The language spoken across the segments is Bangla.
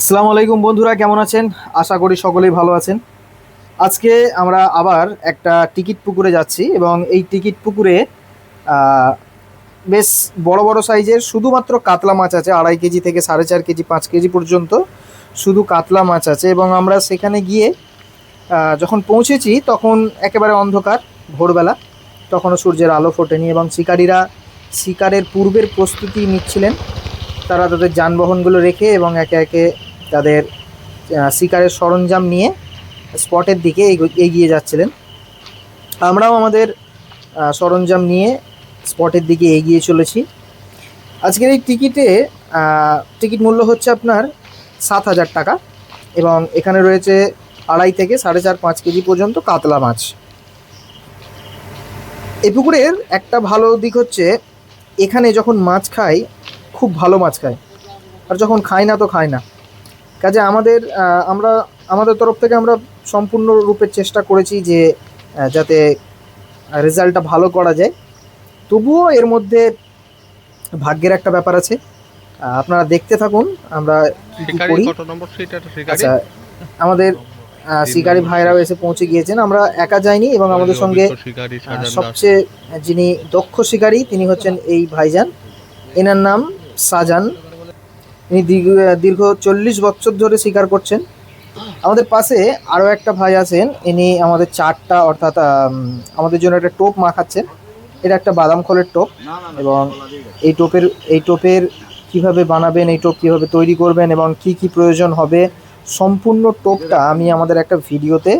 আসসালামু আলাইকুম বন্ধুরা, কেমন আছেন? আশা করি সকলেই ভালো আছেন। আজকে আমরা আবার একটা টিকিট পুকুরে যাচ্ছি এবং এই টিকিট পুকুরে বেশ বড় বড় সাইজের শুধুমাত্র কাতলা মাছ আছে, আড়াই কেজি থেকে সাড়ে চার কেজি, পাঁচ কেজি পর্যন্ত শুধু কাতলা মাছ আছে এবং আমরা সেখানে গিয়ে যখন পৌঁছেছি তখন একেবারে অন্ধকার ভোরবেলা। তখনও সূর্যের আলো ফোটেনি এবং শিকারীরা শিকারের পূর্বের প্রস্তুতি নিচ্ছিলেন। তারা তাদের যানবাহনগুলো রেখে এবং একে একে তাদের শিকারের সরঞ্জাম নিয়ে স্পটের দিকে এগো- এগিয়ে যাচ্ছিলেন। আমরাও আমাদের সরঞ্জাম নিয়ে স্পটের দিকে এগিয়ে চলেছি। আজকের এই টিকিটে টিকিট মূল্য হচ্ছে আপনার সাত হাজার টাকা এবং এখানে রয়েছে আড়াই থেকে সাড়ে চার পাঁচ কেজি পর্যন্ত কাতলা মাছ। এই পুকুরের একটা ভালো দিক হচ্ছে, এখানে যখন মাছ খাই, খুব ভালো মাছ খায়। আর যখন খাই না তো খাই না। কাজে আমাদের আমরা আমাদের তরফ থেকে আমরা সম্পূর্ণ রূপে চেষ্টা করেছি যে যাতে রেজাল্টটা ভালো করা যায়। তবুও এর মধ্যে ভাগ্যের একটা ব্যাপার আছে। আপনারা দেখতে থাকুন আমরা কি করি। আচ্ছা আমাদের শিকারি ভাইরাও এসে পৌঁছে গিয়েছেন। আমরা একা যাইনি এবং আমাদের সঙ্গে সবচেয়ে যিনি দক্ষ শিকারী তিনি হচ্ছেন এই ভাইজান। এনার নাম সাজান। ইনি দীর্ঘ দীর্ঘ চল্লিশ বছর ধরে স্বীকার করছেন। আমাদের পাশে আরও একটা ভাই আছেন ইনি আমাদের চারটা অর্থাৎ আমাদের জন্য একটা টোপ মাখাচ্ছেন। এটা একটা বাদাম খোলের টোপ এবং এই টোপের এই টোপের কীভাবে বানাবেন এই টোপ কীভাবে তৈরি করবেন এবং কি কি প্রয়োজন হবে সম্পূর্ণ টোপটা আমি আমাদের একটা ভিডিওতে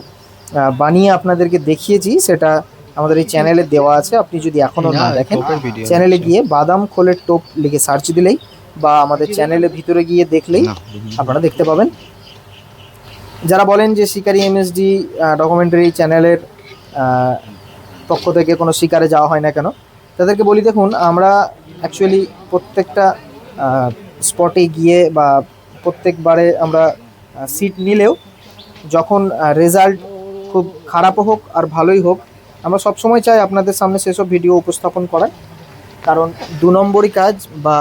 বানিয়ে আপনাদেরকে দেখিয়েছি। সেটা আমাদের এই চ্যানেলে দেওয়া আছে আপনি যদি এখনও না দেখেন চ্যানেলে গিয়ে বাদাম খোলের টোপ লিখে সার্চ দিলেই বা আমাদের চ্যানেলের ভিতরে গিয়ে দেখলেই আপনারা দেখতে পাবেন। যারা বলেন যে শিকারি এমএসডি ডকুমেন্টারি চ্যানেলের পক্ষ থেকে কোনো শিকারে যাওয়া হয় না কেন তাদেরকে বলি দেখুন আমরা অ্যাকচুয়ালি প্রত্যেকটা স্পটে গিয়ে বা প্রত্যেকবারে আমরা সিট নিলেও যখন রেজাল্ট খুব খারাপও হোক আর ভালোই হোক আমরা সবসময় চাই আপনাদের সামনে সেসব ভিডিও উপস্থাপন করার। কারণ দু নম্বরই কাজ বা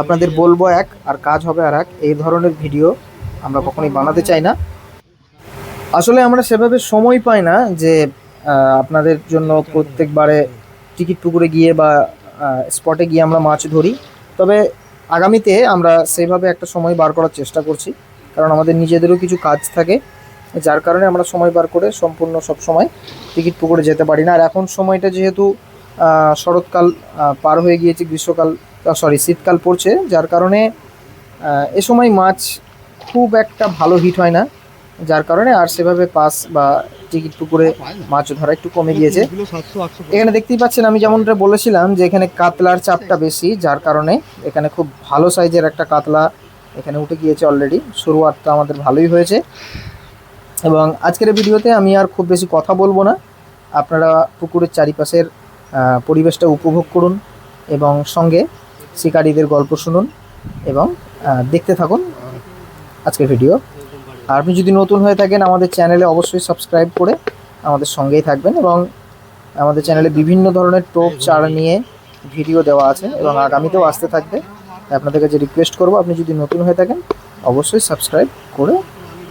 আপনাদের বলব এক, আর কাজ হবে আর এক। এই ধরনের ভিডিও আমরা কখনোই বানাতে চাই না। আসলে আমরা সেভাবে সময় পাই না যে আপনাদের জন্য প্রত্যেকবারে টিকিট পুকুরে গিয়ে বা স্পটে গিয়ে আমরা মাছ ধরি। তবে আগামীতে আমরা সেইভাবে একটা সময় বার করার চেষ্টা করছি। কারণ আমাদের নিজেদেরও কিছু কাজ থাকে, যার কারণে আমরা সময় বার করে সম্পূর্ণ সব সময় টিকিট পুকুরে যেতে পারি না। আর এখন সময়টা যেহেতু শরৎকাল পার হয়ে গিয়েছে, গ্রীষ্মকাল সরি শীতকাল পড়ছে, যার কারণে এ সময় মাছ খুব একটা ভালো হিট হয় না, যার কারণে আর সেভাবে পাস বা টিকিট পুকুরে মাছ ধরা একটু কমে গিয়েছে। এখানে দেখতেই পাচ্ছেন, আমি যেমনটা বলেছিলাম যে এখানে কাতলার চাপটা বেশি, যার কারণে এখানে খুব ভালো সাইজের একটা কাতলা এখানে উঠে গিয়েছে অলরেডি শুরুয়াতটা আমাদের ভালোই হয়েছে। এবং আজকের ভিডিওতে আমি আর খুব বেশি কথা বলব না। আপনারা পুকুরের চারিপাশের পরিবেশটা উপভোগ করুন এবং সঙ্গে শিকারীদের গল্প শুনুন এবং দেখতে থাকুন আজকের ভিডিও। আর আপনি যদি নতুন হয়ে থাকেন, আমাদের চ্যানেলে অবশ্যই সাবস্ক্রাইব করে আমাদের সঙ্গেই থাকবেন এবং আমাদের চ্যানেলে বিভিন্ন ধরনের টোপ, চারা নিয়ে ভিডিও দেওয়া আছে এবং আগামীতেও আসতে থাকবে। আপনাদের কাছে রিকোয়েস্ট করব, আপনি যদি নতুন হয়ে থাকেন, অবশ্যই সাবস্ক্রাইব করে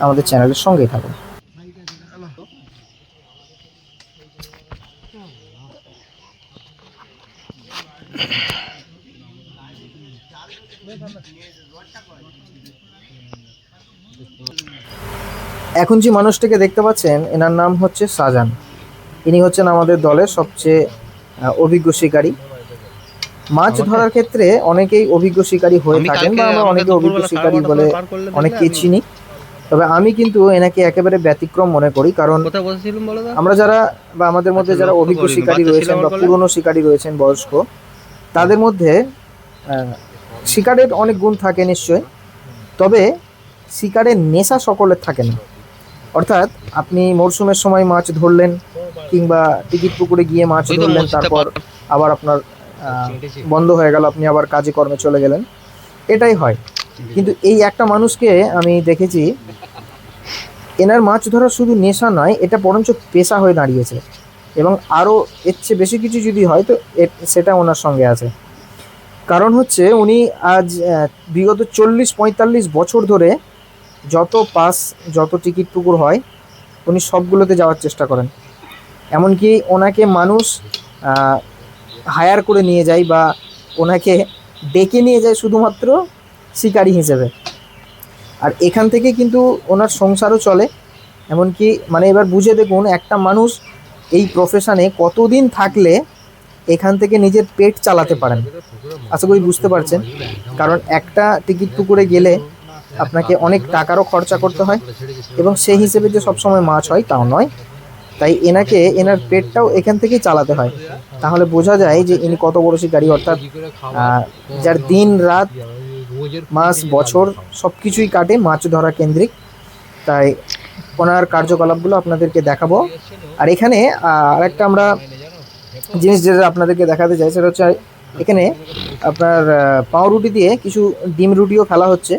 আমাদের চ্যানেলের সঙ্গেই থাকুন। এখন যে মানুষটিকে দেখতে পাচ্ছেন এনার নাম হচ্ছে সাজান। ইনি হচ্ছেন আমাদের দলের সবচেয়ে অভিজ্ঞ শিকারী। মাছ ধরার ক্ষেত্রে অনেকেই অভিজ্ঞ শিকারী হয়ে থাকেন বা আমরা অনেকে অভিজ্ঞ শিকারী বলে আমি- চিনি। তবে আমি কিন্তু এনাকে একেবারে ব্যতিক্রম মনে করি কারণ আমরা যারা বা আমাদের মধ্যে আচ্ছা, যারা অভিজ্ঞ শিকারী রয়েছেন বা পুরনো শিকারী রয়েছেন বয়স্ক তাদের মধ্যে শিকারের অনেক গুণ থাকে নিশ্চয় তবে শিকারের নেশা সকলের থাকে না। অর্থাৎ আপনি মরশুমের সময় মাছ ধরলেন কিংবা টিকিট পুকুরে গিয়ে মাছ ধরলেন তারপর আবার আপনার বন্ধ হয়ে গেল আপনি আবার কাজে কর্মে চলে গেলেন। এটাই হয়। কিন্তু এই একটা মানুষকে আমি দেখেছি এনার মাছ ধরা শুধু নেশা নয় এটা বরঞ্চ পেশা হয়ে দাঁড়িয়েছে। এবং আরও এর চেয়ে বেশি কিছু যদি হয় তো সেটা ওনার সঙ্গে আছে। কারণ হচ্ছে উনি আজ বিগত চল্লিশ, পঁয়তাল্লিশ বছর ধরে যত পাস, যত টিকিট পুকুর হয়, উনি সবগুলোতে যাওয়ার চেষ্টা করেন। এমনকি ওনাকে মানুষ হায়ার করে নিয়ে যায় বা ওনাকে ডেকে নিয়ে যায় শুধুমাত্র শিকারি হিসেবে। আর এখান থেকে কিন্তু ওনার সংসারও চলে। এমনকি মানে এবার বুঝে দেখুন, একটা মানুষ এই প্রফেশনে কতদিন থাকলে এখান থেকে নিজের পেট চালাতে পারেন। আশা করি বুঝতে পারছেন। কারণ একটা টিকিট পুকুরে গেলে আপনাকে অনেক টাকারও খরচা করতে হয় এবং সেই হিসেবে যে সবসময় মাছ হয় তাও নয়। তাই এনাকে এনার পেটটাও এখান থেকেই চালাতে হয়। তাহলে বোঝা যায় যে ইনি কত বড় শিকারী অর্থাৎ যার দিন রাত মাস বছর সব কিছুই কাটে মাছ ধরা কেন্দ্রিক। তাই ওনার কার্যকলাপগুলো আপনাদেরকে দেখাবো। আর এখানে আহ, আরেকটা আমরা জিনিস যেটা আপনাদেরকে দেখাতে চাই, সেটা হচ্ছে এখানে আপনার পাউরুটি দিয়ে কিছু ডিম রুটিও খেলা হচ্ছে।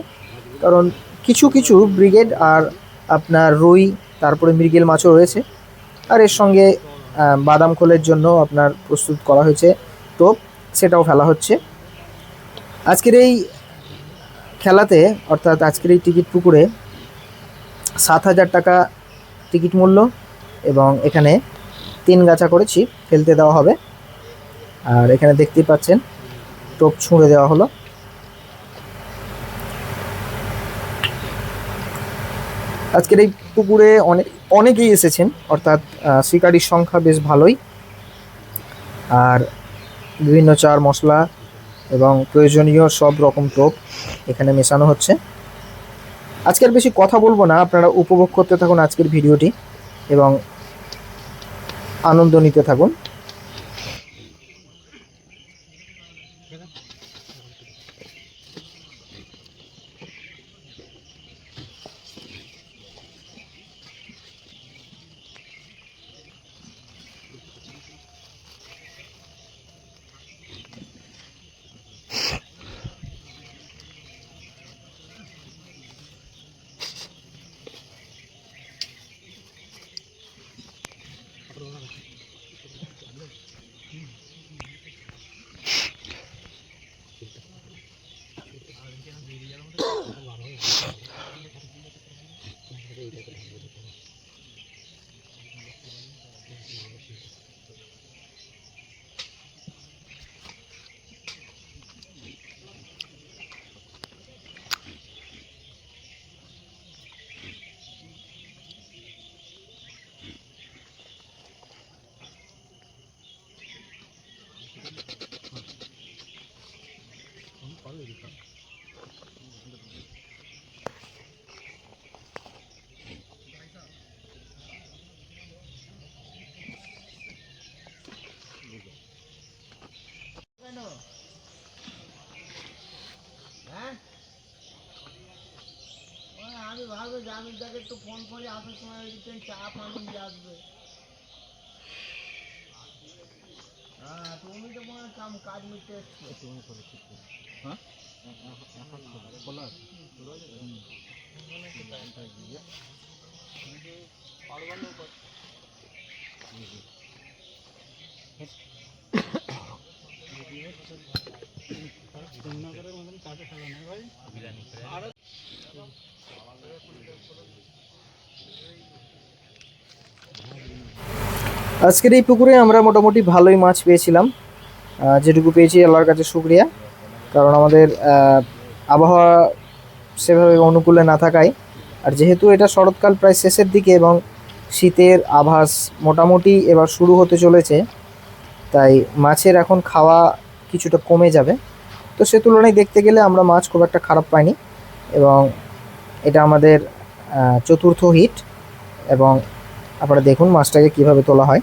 কারণ কিছু কিছু ব্রিগেড আর আপনার রুই, তারপরে মৃগেল মাছও রয়েছে। আর এর সঙ্গে বাদাম খোলের জন্য আপনার প্রস্তুত করা হয়েছে। টোপ সেটাও ফেলা হচ্ছে। আজকের এই খেলাতে, অর্থাৎ আজকের এই টিকিট পুকুরে সাত হাজার টাকা টিকিট মূল্য এবং এখানে তিন গাছা করে ফেলতে দেওয়া হবে। আর এখানে দেখতেই পাচ্ছেন, টোপ ছুঁড়ে দেওয়া হলো। আজকের এই পুকুরে অনেক, অনেকেই এসেছেন, অর্থাৎ শিকারির সংখ্যা বেশ ভালোই। আর বিভিন্ন চার মশলা এবং প্রয়োজনীয় সব রকম টোপ এখানে মেশানো হচ্ছে। আজকের বেশি কথা বলব না, আপনারা উপভোগ করতে থাকুন আজকের ভিডিওটি। এবং আনন্দ নিতে থাকুন। Gracias. আমি ভাবি জামিনদাকে একটু ফোন করে আসার সময় রিটার্ন চা পানি দিয়ে আসবে হ্যাঁ তুমি তো মনে হয় কাম কাজ মিটতে এসছো আজকের এই পুকুরে আমরা মোটামুটি ভালোই মাছ পেয়েছিলাম। যেটুকু পেয়েছি আল্লাহর কাছে শুক্রিয়া। কারণ আমাদের আবহাওয়া সেভাবে অনুকূলে না থাকায়। আর যেহেতু এটা শরৎকাল প্রায় শেষের দিকে এবং শীতের আভাস মোটামুটি এবার শুরু হতে চলেছে, তাই মাছের এখন খাওয়া কিছুটা কমে যাবে। তো সে তুলনায় দেখতে গেলে আমরা মাছ খুব একটা খারাপ পাইনি এবং এটা আমাদের চতুর্থ হিট এবং আপনারা দেখুন মাছটাকে কীভাবে তোলা হয়।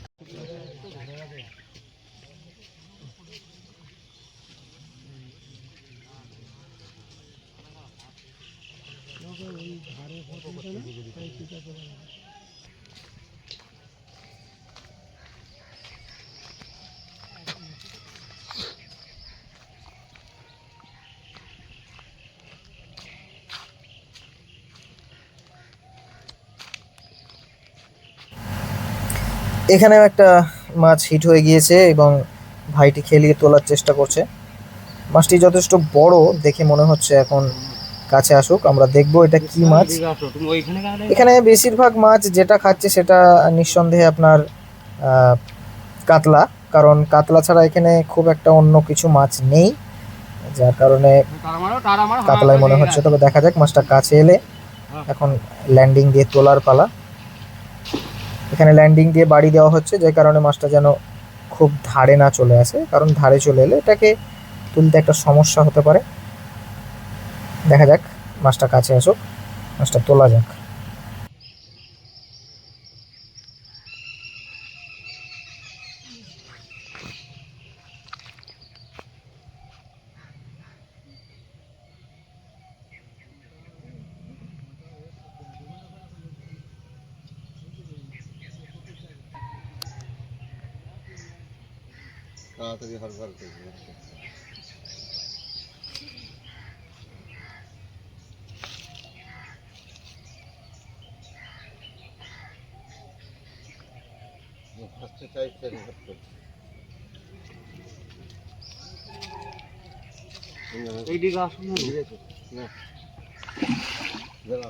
এখানেও একটা মাছ হিট হয়ে গিয়েছে এবং ভাইটি খেলিয়ে তোলার চেষ্টা করছে। মাছটি যথেষ্ট বড় দেখে মনে হচ্ছে এখন কাছে আসুক। আমরা দেখব এটা কি মাছ। এখানে বেশিরভাগ মাছ যেটা খাচ্ছে সেটা নিঃসন্দেহে আপনার কাতলা। কারণ কাতলা ছাড়া এখানে খুব একটা অন্য কিছু মাছ নেই। যার কারণে কাতলাই মনে হচ্ছে। তবে দেখা যাক মাছটা কাছে এলে এখন ল্যান্ডিং দিয়ে তোলার পালা। এখানে ল্যান্ডিং দিয়ে বাড়ি দেওয়া হচ্ছে, যে কারণে মাছটা যেন খুব ধারে না চলে আসে। কারণ ধারে চলে এলে এটাকে তুলতে একটা সমস্যা হতে পারে। দেখা যাক, মাছটা কাছে আসুক, মাছটা তোলা যাক। তাড়াতাড়ি হরবার করবে ফার্স্টে চাইছে এইদিকে আসুন না। না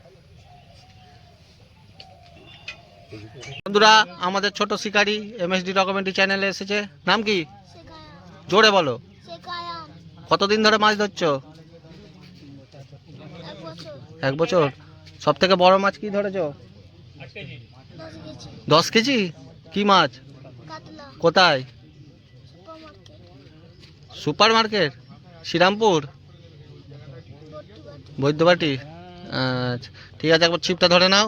বন্ধুরা আমাদের ছোট শিকারি এমএসডি ডকুমেন্টারি চ্যানেলে এসেছে। নাম কি? জোরে বলো। কতদিন ধরে মাছ ধরছো? এক বছর। সব থেকে বড় মাছ কি ধরেছ? দশ কেজি। কি মাছ? কোথায়? Super market Serampore? বৈদ্যবাটি। আচ্ছা ঠিক আছে একবার ছিপটা ধরে নাও।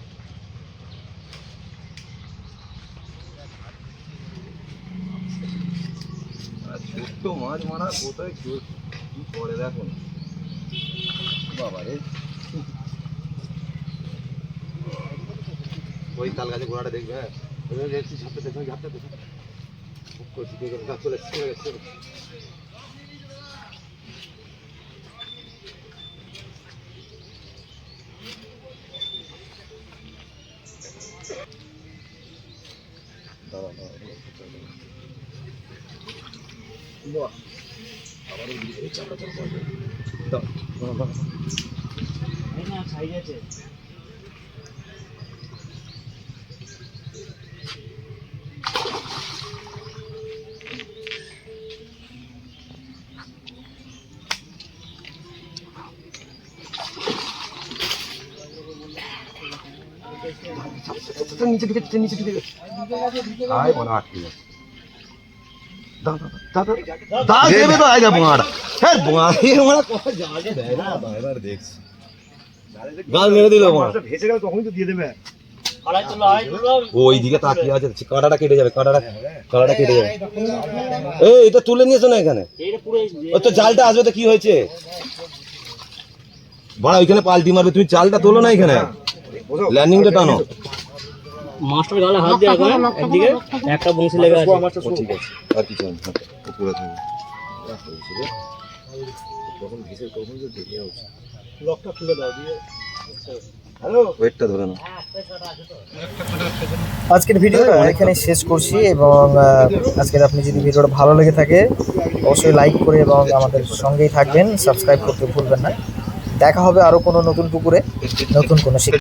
ছোট্ট মাছ মারা, কোথায় কি করে দেখো বাবা রে। ওই তাল গাছে ঘোড়াটা দেখবে হ্যাঁ? দেখছি, ঝাপটা দেখো ঝাপটা দেখো খুব করছি গেছে। বাহ, আবার ওই চাপড়া, চাপড়া। দাঁড়া, দাঁড়া, দাঁড়া। নিচে দিকে নিচে দিকে আয় মনে আটকে গেছে দেবে তো হ্যাঁ বোঁয়া। এর কথা জাগে দেয় না এবার দেখছি। গাল মেরে দিল ভেসে গেলে তখনই তো দিয়ে দেবে। ওই তাকিয়ে আছে কাঁটাটা কেটে যাবে কাঁটাটা কাঁটাটা কেটে যাবে। এই এটা তুলে নিয়েছো না এখানে? তো জালটা আসবে তো কি হয়েছে? বাড়া ওইখানে পাল্টি মারবে তুমি চালটা তোলো না এখানে। ল্যান্ডিংটা টানো। মাস্টার গালে হাত দিয়ে একদিকে একটা বংশী লেগে আছে। ঠিক আছে। আর কিছু উপরে থাকবে তখন ঘিসের কখন যে লকটা খুলে দাও দিয়ে ধরে আজকের ভিডিওটা এখানে শেষ করছি এবং আজকের আপনি যদি ভিডিওটা ভালো লেগে থাকে অবশ্যই লাইক করে এবং আমাদের সঙ্গেই থাকবেন সাবস্ক্রাইব করতে ভুলবেন না। দেখা হবে আরও কোনো নতুন পুকুরে নতুন কোনো শিক্ষা